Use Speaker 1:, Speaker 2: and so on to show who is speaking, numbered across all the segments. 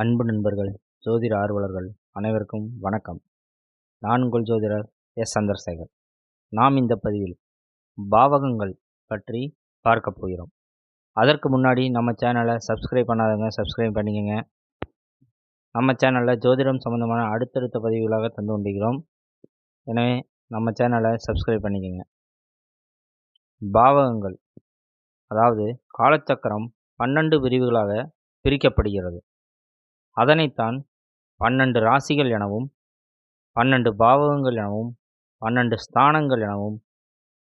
Speaker 1: அன்பு நண்பர்கள் ஜோதிட ஆர்வலர்கள் அனைவருக்கும் வணக்கம். நான் உங்கள் ஜோதிடர் எஸ். சந்திரசேகர். நாம் இந்த பதிவில் பாவகங்கள் பற்றி பார்க்க போகிறோம். அதற்கு முன்னாடி நம்ம சேனலை சப்ஸ்கிரைப் பண்ணாதவங்க சப்ஸ்கிரைப் பண்ணிக்கோங்க. நம்ம சேனலில் ஜோதிடம் சம்மந்தமான அடுத்தடுத்த பதிவுகளாக தந்து கொண்டிருக்கிறோம். எனவே நம்ம சேனலை சப்ஸ்கிரைப் பண்ணிக்கோங்க. பாவகங்கள் அதாவது காலச்சக்கரம் பன்னெண்டு பிரிவுகளாக பிரிக்கப்படுகிறது. அதனைத்தான் பன்னெண்டு ராசிகள் எனவும் பன்னெண்டு பாவகங்கள் எனவும் பன்னெண்டு ஸ்தானங்கள் எனவும்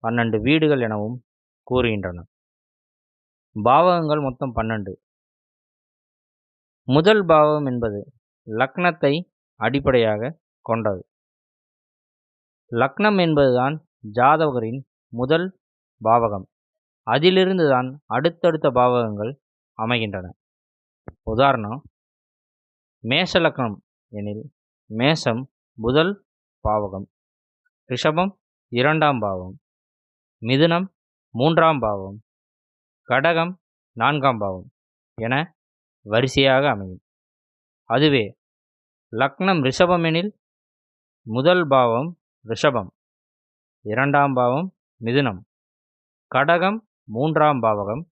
Speaker 1: பன்னெண்டு வீடுகள் எனவும் கூறுகின்றன. பாவகங்கள் மொத்தம் பன்னெண்டு. முதல் பாவகம் என்பது லக்னத்தை அடிப்படையாக கொண்டது. லக்னம் என்பதுதான் ஜாதகரின் முதல் பாவகம். அதிலிருந்து தான் அடுத்தடுத்த பாவகங்கள் அமைகின்றன. உதாரணம் மேஷ லக்னம் எனில் மேஷம் முதல் பாவகம் ரிஷபம் இரண்டாம் பாவம் மிதுனம் மூன்றாம் பாவம் கடகம் நான்காம் பாவம் என வரிசையாக அமையும். அதுவே லக்னம் ரிஷபம் எனில் முதல் பாவம் ரிஷபம் இரண்டாம் பாவம் மிதுனம் கடகம் மூன்றாம் பாவகம்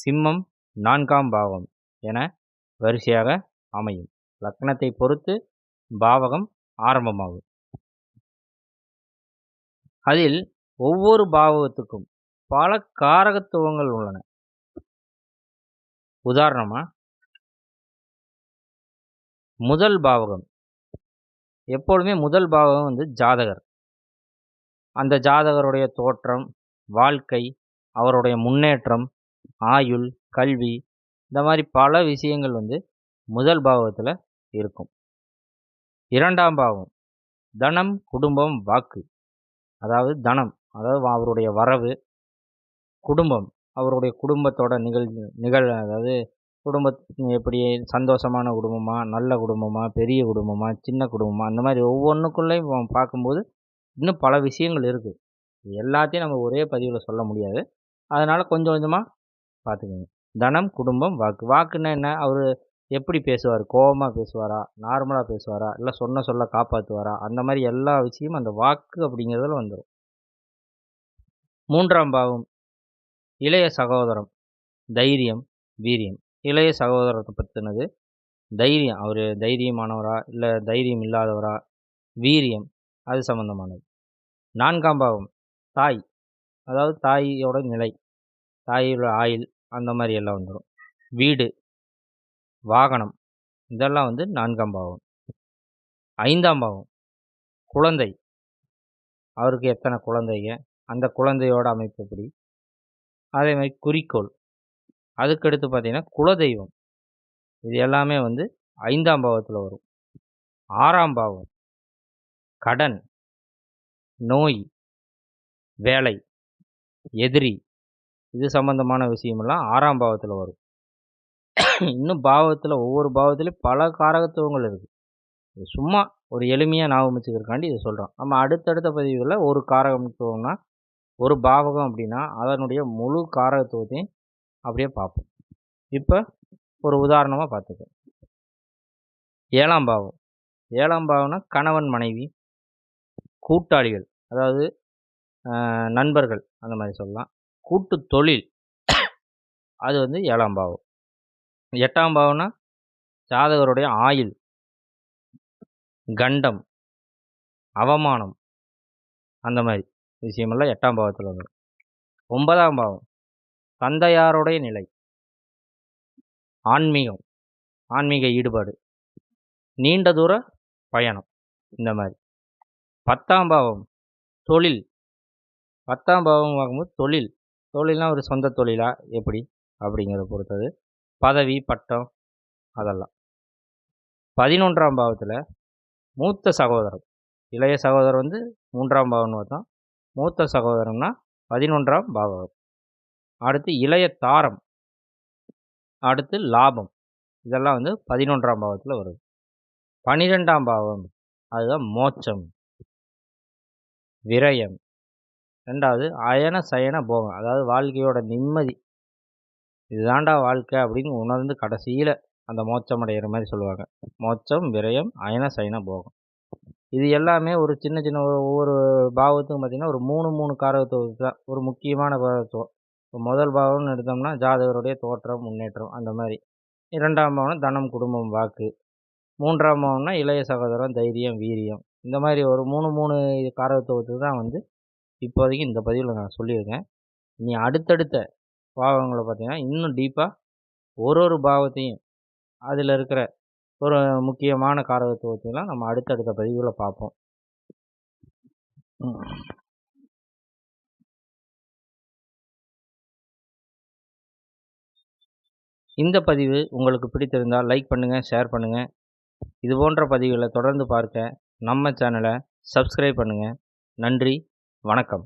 Speaker 1: சிம்மம் நான்காம் பாவம் என வரிசையாக அமையும். லக்னத்தை பொறுத்து பாவகம் ஆரம்பமாகும். அதில் ஒவ்வொரு பாவகத்துக்கும் பல காரகத்துவங்கள் உள்ளன. உதாரணமாக முதல் பாவகம். எப்பொழுதுமே முதல் பாவகம் வந்து ஜாதகர். அந்த ஜாதகருடைய தோற்றம் வாழ்க்கை அவருடைய முன்னேற்றம் ஆயுள் கல்வி இந்த மாதிரி பல விஷயங்கள் வந்து முதல் பாவகத்தில் இருக்கும். இரண்டாம் பாவம் தனம் குடும்பம் வாக்கு. அதாவது தனம் அதாவது அவருடைய வரவு குடும்பம். அவருடைய குடும்பத்தோட நிகழ் நிகழ் அதாவது குடும்பம் எப்படி சந்தோஷமான குடும்பமா நல்ல குடும்பமா பெரிய குடும்பமா சின்ன குடும்பமா அந்த மாதிரி ஒவ்வொன்றுக்குள்ளேயும் பார்க்கும்போது இன்னும் பல விஷயங்கள் இருக்குது எல்லாத்தையும் நம்ம ஒரே பதிவில் சொல்ல முடியாது. அதனால் கொஞ்சம் கொஞ்சமாக பார்த்துக்கோங்க. தனம் குடும்பம் வாக்கு. வாக்குன்னா என்ன? அவர் எப்படி பேசுவார்? கோபமாக பேசுவாரா? நார்மலாக பேசுவாரா? இல்லை சொன்ன சொல்ல காப்பாற்றுவாரா அந்த மாதிரி எல்லா விஷயமும் அந்த வாக்கு அப்படிங்கிறதுல வந்துடும் மூன்றாம் பாவம் இளைய சகோதரம் தைரியம் வீரியம். இளைய சகோதரத்தை பற்றினது தைரியம். அவர் தைரியமானவரா? இல்லை தைரியம் இல்லாதவரா? வீரியம். அது சம்மந்தமானது நான்காம் பாவம் தாய். அதாவது தாயோட நிலை தாயோட ஆயில் அந்த மாதிரி எல்லாம் வந்துடும் வீடு வாகனம். இதெல்லாம் வந்து நான்காம் பாவம். ஐந்தாம் பாவம். குழந்தை. அவருக்கு எத்தனை குழந்தைங்க? அந்த குழந்தையோட அமைப்பு எப்படி? அதே மாதிரி குறிக்கோள். அதுக்கடுத்து பார்த்திங்கன்னா குலதெய்வம். இது எல்லாமே வந்து ஐந்தாம் பாவத்தில் வரும். ஆறாம் பாவம். கடன். நோய். வேலை. எதிரி. இது சம்மந்தமான விஷயமெல்லாம் ஆறாம் பாவத்தில் வரும். இன்னும் பாவத்தில் ஒவ்வொரு பாவத்துலேயும் பல காரகத்துவங்கள் இருக்குது சும்மா ஒரு எளிமையாக ஞாபகம் வச்சுக்கிறக்காண்டி இதை சொல்கிறோம் நம்ம அடுத்தடுத்த பதிவுகளில் ஒரு காரகத்துவம்னா ஒரு பாவகம் அப்படின்னா அதனுடைய முழு காரகத்துவத்தையும் அப்படியே பார்ப்போம். இப்போ ஒரு உதாரணமாக பார்த்துக்க ஏழாம் பாவம். ஏழாம் பாவம்னா கணவன் மனைவி கூட்டாளிகள் அதாவது நண்பர்கள் அந்த மாதிரி சொல்லலாம். கூட்டு தொழில் அது வந்து ஏழாம் பாவம். எட்டாம் பாவம்னா ஜாதகருடைய ஆயுள் கண்டம் அவமானம் அந்த மாதிரி விஷயமெல்லாம் எட்டாம் பாவத்தில் வரும். ஒன்பதாம் பாவம் தந்தையாருடைய நிலை ஆன்மீகம் ஆன்மீக ஈடுபாடு நீண்ட தூர பயணம் இந்த மாதிரி. பத்தாம் பாவம் தொழில். பத்தாம் பாவம் பார்க்கும்போது தொழில். தொழில்னால் ஒரு சொந்த தொழிலா எப்படி? அப்படிங்கிறத பொறுத்தது. பதவி பட்டம் அதெல்லாம். பதினொன்றாம் பாவத்தில் மூத்த சகோதரம் இளைய சகோதரர் வந்து மூன்றாம் பாவம்னு பார்த்தோம் மூத்த சகோதரம்னா பதினொன்றாம் பாவம் அடுத்து இளைய தாரம். அடுத்து லாபம். இதெல்லாம் வந்து பதினொன்றாம் பாவத்தில் வருது. பனிரெண்டாம் பாவம். அதுதான் மோட்சம். விரயம். ரெண்டாவது அயன சயன போகம். அதாவது வாழ்க்கையோட நிம்மதி. இதுதாண்டா வாழ்க்கை அப்படின்னு உணர்ந்து கடைசியில் அந்த மோட்சம் அடைகிற மாதிரி சொல்லுவாங்க. மோட்சம் விரயம் அயன சயன போகம். இது எல்லாமே ஒரு சின்ன சின்ன ஒவ்வொரு பாவத்துக்கும் பார்த்திங்கன்னா ஒரு மூணு மூணு காரகத்துவம் தான் ஒரு முக்கியமான பாவத்துவம். இப்போ முதல் பாவம்னு எடுத்தோம்னா ஜாதகருடைய தோற்றம் முன்னேற்றம் அந்த மாதிரி. இரண்டாம் பாவம்னா தனம் குடும்பம் வாக்கு. மூன்றாம் பாவம்னா இளைய சகோதரம் தைரியம் வீரியம். இந்த மாதிரி ஒரு மூணு மூணு காரகத்துவத்துக்கு தான் வந்து இப்போதைக்கு இந்த பதிவில் நான் சொல்லியிருக்கேன். இனி அடுத்தடுத்த பாவங்களை பார்த்தீங்கன்னா இன்னும் டீப்பாக ஒரு ஒரு பாவத்தையும் அதில் இருக்கிற ஒரு முக்கியமான காரகத்துவத்தையெல்லாம் நம்ம அடுத்தடுத்த பதிவில் பார்ப்போம். இந்த பதிவு உங்களுக்கு பிடித்திருந்தால் லைக் பண்ணுங்கள் ஷேர் பண்ணுங்கள் இது போன்ற பதிவுகளை தொடர்ந்து பார்க்க நம்ம சேனலை சப்ஸ்கிரைப் பண்ணுங்கள் நன்றி வணக்கம்.